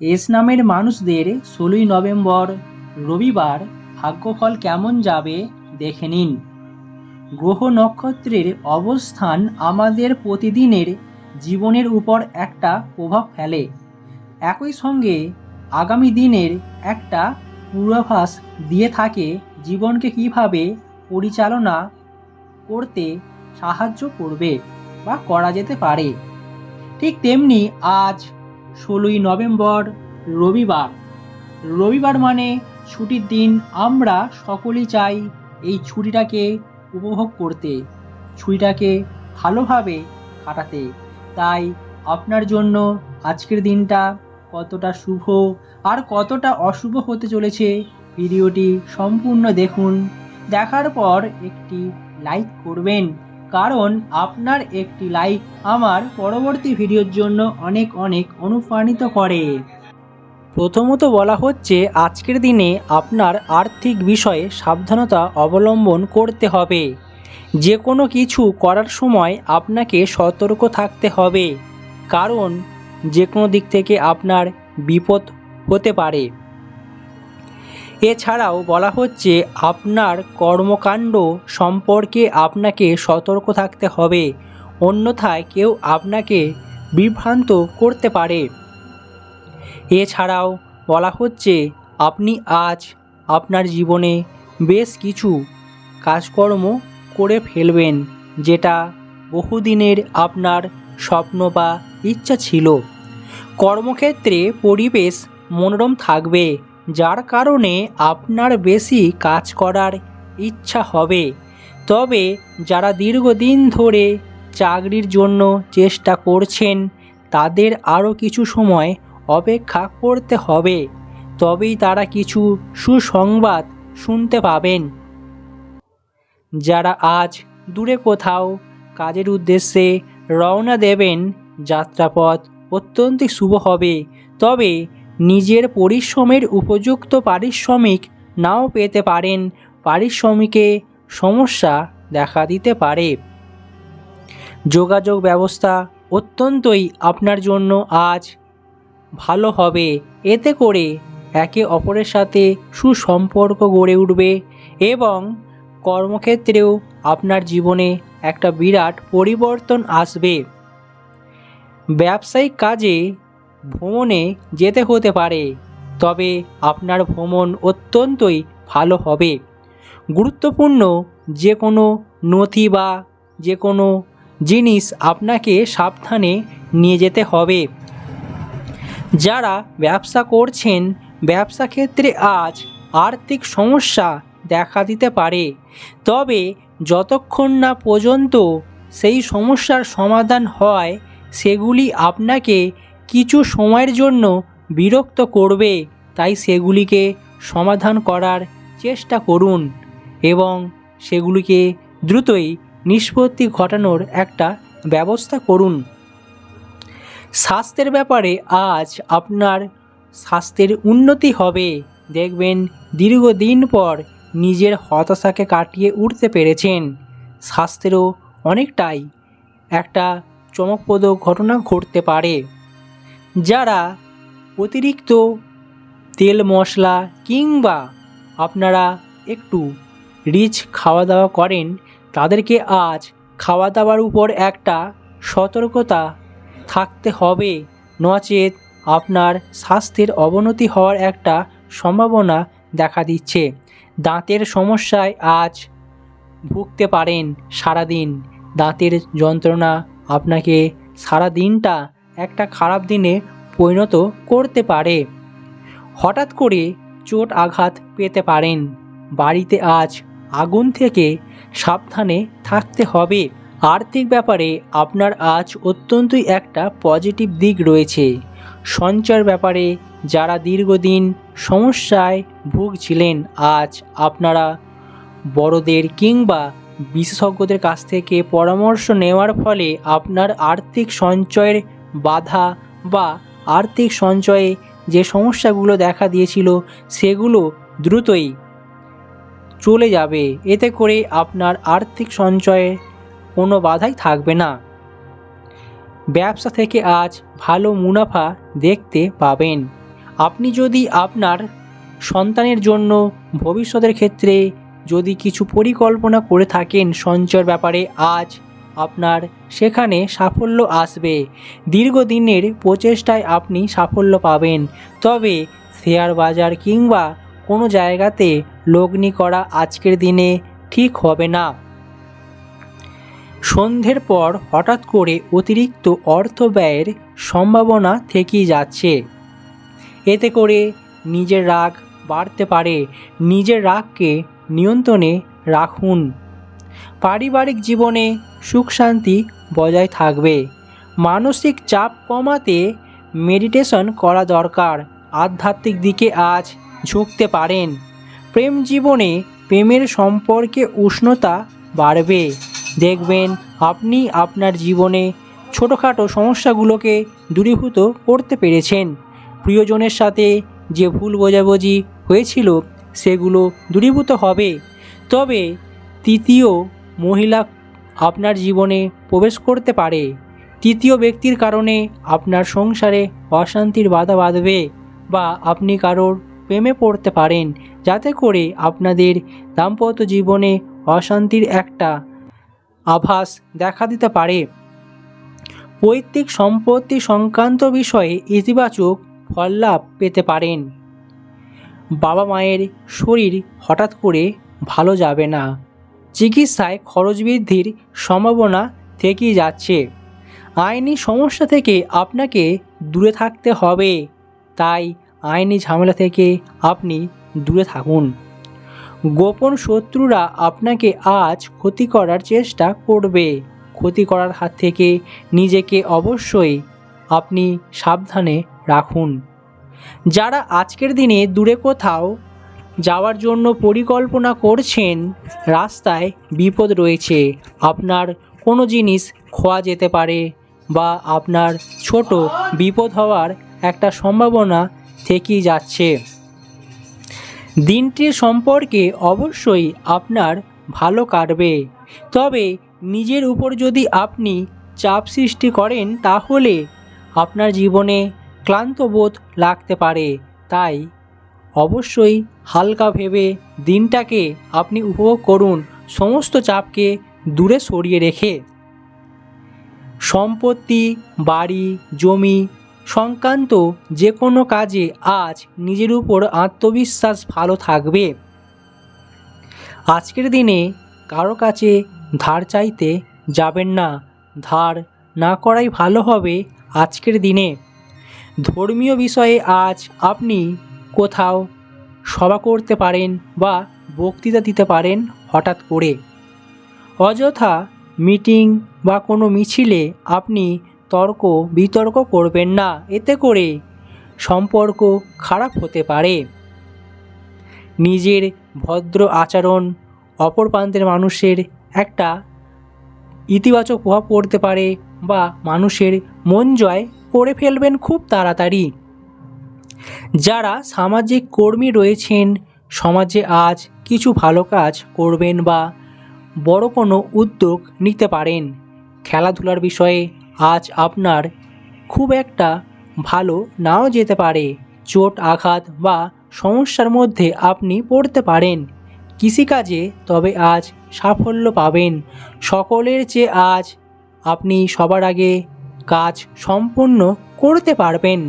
S নামের মানুষদের ষোলোই নভেম্বর রবিবার ভাগ্যফল কেমন যাবে দেখে নিন। গ্রহ নক্ষত্রের অবস্থান আমাদের প্রতিদিনের জীবনের উপর একটা প্রভাব ফেলে। একই সঙ্গে আগামী দিনের একটা পূর্বাভাস দিয়ে থাকে জীবনকে কীভাবে পরিচালনা করতে সাহায্য করবে বা করা যেতে পারে। ঠিক তেমনি আজ ষোলোই নভেম্বর, রবিবার। রবিবার মানে ছুটির দিন আমরা সকলেই চাই এই ছুটিটাকে উপভোগ করতে, ছুটিটাকে ভালোভাবে কাটাতে। তাই আপনার জন্য আজকের দিনটা কতটা শুভ আর কতটা অশুভ হতে চলেছে ভিডিওটি সম্পূর্ণ দেখুন। দেখার পর একটি লাইক করবেন। কারণ আপনার একটি লাইক আমার পরবর্তী ভিডিওর জন্য অনেক অনেক অনুপ্রাণিত করে। প্রথমত বলা হচ্ছে, আজকের দিনে আপনার আর্থিক বিষয়ে সাবধানতা অবলম্বন করতে হবে। যে কোনো কিছু করার সময় আপনাকে সতর্ক থাকতে হবে। কারণ যে কোনো দিক থেকে আপনার বিপদ হতে পারে। এছাড়াও বলা হচ্ছে, আপনার কর্মকাণ্ড সম্পর্কে আপনাকে সতর্ক থাকতে হবে। অন্যথায় কেউ আপনাকে বিভ্রান্ত করতে পারে। এছাড়াও বলা হচ্ছে, আপনি আজ আপনার জীবনে বেশ কিছু কাজকর্ম করে ফেলবেন, যেটা বহুদিনের আপনার স্বপ্ন বা ইচ্ছা ছিল। কর্মক্ষেত্রে পরিবেশ মনোরম থাকবে। যার কারণে আপনার বেশি কাজ করার ইচ্ছা হবে। তবে যারা দীর্ঘদিন ধরে চাকরির জন্য চেষ্টা করছেন, তাদের আরও কিছু সময় অপেক্ষা করতে হবে। তবেই তারা কিছু সুসংবাদ শুনতে পাবেন। যারা আজ দূরে কোথাও কাজের উদ্দেশ্যে রওনা দেবেন, যাত্রাপথ অত্যন্ত শুভ হবে। তবে নিজের পরিশ্রমের উপযুক্ত পারিশ্রমিক নাও পেতে পারেন। পারিশ্রমিকে সমস্যা দেখা দিতে পারে। যোগাযোগ ব্যবস্থা অত্যন্তই আপনার জন্য আজ ভালো হবে। এতে করে একে অপরের সাথে সুসম্পর্ক গড়ে উঠবে এবং কর্মক্ষেত্রেও আপনার জীবনে একটা বিরাট পরিবর্তন আসবে। ব্যবসায়িক কাজে ভ্রমণে যেতে হতে পারে, তবে আপনার ভ্রমণ অত্যন্তই ভালো হবে। গুরুত্বপূর্ণ যে কোনো নথি বা যে কোনো জিনিস আপনাকে সাবধানে নিয়ে যেতে হবে। যারা ব্যবসা করছেন, ব্যবসা ক্ষেত্রে আজ আর্থিক সমস্যা দেখা দিতে পারে, তবে যতক্ষণ না পর্যন্ত সেই সমস্যার সমাধান হয়, সেগুলি আপনাকে কিছু সময়ের জন্য বিরক্ত করবে, তাই সেগুলিকে সমাধান করার চেষ্টা করুন এবং সেগুলিকে দ্রুতই নিষ্পত্তি ঘটানোর একটা ব্যবস্থা করুন। স্বাস্থ্যের ব্যাপারে আজ আপনার স্বাস্থ্যের উন্নতি হবে। দেখবেন দীর্ঘদিন পর নিজের হতাশাকে কাটিয়ে উঠতে পেরেছেন। স্বাস্থ্যেরও অনেকটাই একটা চমকপ্রদ ঘটনা ঘটতে পারে। যারা অতিরিক্ত তেল, মশলা কিংবা আপনারা একটু রিচ খাওয়া দাওয়া করেন, তাদেরকে আজ খাওয়া দাওয়ার উপর একটা সতর্কতা থাকতে হবে। নচেত আপনার স্বাস্থ্যের অবনতি হওয়ার একটা সম্ভাবনা দেখা দিচ্ছে। দাঁতের সমস্যায় আজ ভুগতে পারেন সারাদিন। দাঁতের যন্ত্রণা আপনাকে সারা দিনটা একটা খারাপ দিনে পরিণত করতে পারে। হঠাৎ করে চোট আঘাত পেতে পারেন। বাড়িতে আজ আগুন থেকে সাবধানে থাকতে হবে। আর্থিক ব্যাপারে আপনার আজ অত্যন্তই একটা পজিটিভ দিক রয়েছে। সঞ্চয়ের ব্যাপারে যারা দীর্ঘদিন সমস্যায় ভুগছিলেন, আজ আপনারা বড়দের কিংবা বিশেষজ্ঞদের কাছ থেকে পরামর্শ নেওয়ার ফলে আপনার আর্থিক সঞ্চয়ের বাধা বা আর্থিক সঞ্চয়ে যে সমস্যাগুলো দেখা দিয়েছিল সেগুলো দ্রুতই চলে যাবে। এতে করে আপনার আর্থিক সঞ্চয়ে কোনো বাধাই থাকবে না। ব্যবসা থেকে আজ ভালো মুনাফা দেখতে পাবেন। আপনি যদি আপনার সন্তানের জন্য ভবিষ্যতের ক্ষেত্রে যদি কিছু পরিকল্পনা করে থাকেন সঞ্চয়ের ব্যাপারে, আজ আপনার সেখানে সাফল্য আসবে। দীর্ঘদিনের প্রচেষ্টায় আপনি সাফল্য পাবেন। তবে শেয়ার বাজার কিংবা কোনো জায়গাতে লগ্নি করা আজকের দিনে ঠিক হবে না। সন্ধ্যের পর হঠাৎ করে অতিরিক্ত অর্থ ব্যয়ের সম্ভাবনা থেকেই যাচ্ছে। এতে করে নিজের রাগ বাড়তে পারে। নিজের রাগকে নিয়ন্ত্রণে রাখুন। পারিবারিক জীবনে সুখ শান্তি বজায় থাকবে। মানসিক চাপ কমাতে মেডিটেশন করা দরকার। আধ্যাত্মিক দিকে আজ ঝুঁকতে পারেন। প্রেম জীবনে প্রেমের সম্পর্কে উষ্ণতা বাড়বে। দেখবেন আপনি আপনার জীবনে ছোটোখাটো সমস্যাগুলোকে দূরীভূত করতে পেরেছেন। প্রিয়জনের সাথে যে ভুল বোঝাবুঝি হয়েছিল, সেগুলো দূরীভূত হবে। তবে তৃতীয় মহিলা আপনার জীবনে প্রবেশ করতে পারে। তৃতীয় ব্যক্তির কারণে আপনার সংসারে অশান্তির বাধা বাঁধবে বা আপনি কারোর প্রেমে পড়তে পারেন। যাতে করে আপনাদের দাম্পত্য জীবনে অশান্তির একটা আভাস দেখা দিতে পারে। পৈতৃক সম্পত্তি সংক্রান্ত বিষয়ে ইতিবাচক ফল লাভ পেতে পারেন। বাবা মায়ের শরীর হঠাৎ করে ভালো যাবে না। চিকিৎসায় খরচ বৃদ্ধির সম্ভাবনা থেকেই যাচ্ছে। আইনি সমস্যা থেকে আপনাকে দূরে থাকতে হবে। তাই আইনি ঝামেলা থেকে আপনি দূরে থাকুন। গোপন শত্রুরা আপনাকে আজ ক্ষতি করার চেষ্টা করবে। ক্ষতি করার হাত থেকে নিজেকে অবশ্যই আপনি সাবধানে রাখুন। যারা আজকের দিনে দূরে কোথাও যাওয়ার জন্য পরিকল্পনা করছেন, রাস্তায় বিপদ রয়েছে। আপনার কোনো জিনিস খোয়া যেতে পারে বা আপনার ছোট বিপদ হওয়ার একটা সম্ভাবনা থেকেই যাচ্ছে। দিনটির সম্পর্কে অবশ্যই আপনার ভালো কাটবে। তবে নিজের উপর যদি আপনি চাপ সৃষ্টি করেন, তাহলে আপনার জীবনে ক্লান্ত বোধ লাগতে পারে। তাই অবশ্যই হালকা ভেবে দিনটাকে আপনি উপভোগ করুন সমস্ত চাপকে দূরে সরিয়ে রেখে। সম্পত্তি, বাড়ি, জমি, সংক্রান্ত যে কোনো কাজে আজ নিজের উপর আত্মবিশ্বাস ভালো থাকবে। আজকের দিনে কারও কাছে ধার চাইতে যাবেন না, ধার না করাই ভালো হবে আজকের দিনে। ধর্মীয় বিষয়ে আজ আপনি কোথাও সভা করতে পারেন বা বক্তৃতা দিতে পারেন হঠাৎ করে। অযথা মিটিং বা কোনো মিছিলে আপনি তর্ক বিতর্ক করবেন না, এতে করে সম্পর্ক খারাপ হতে পারে। নিজের ভদ্র আচরণ অপর প্রান্তের মানুষের একটা ইতিবাচক প্রভাব পড়তে পারে বা মানুষের মন জয় করে ফেলবেন খুব তাড়াতাড়ি। যারা সামাজিক কর্মী রয়েছেন, সমাজে আজ কিছু ভালো কাজ করবেন বা বড় কোনো উদ্যোগ নিতে পারেন। খেলাধুলার বিষয়ে আজ আপনার খুব একটা ভালো নাও যেতে পারে। চোট, আঘাত বা সমস্যার মধ্যে আপনি পড়তে পারেন। কৃষিকাজে তবে আজ সাফল্য পাবেন। সকলের চেয়ে আজ আপনি সবার আগে কাজ সম্পূর্ণ করতে পারবেন।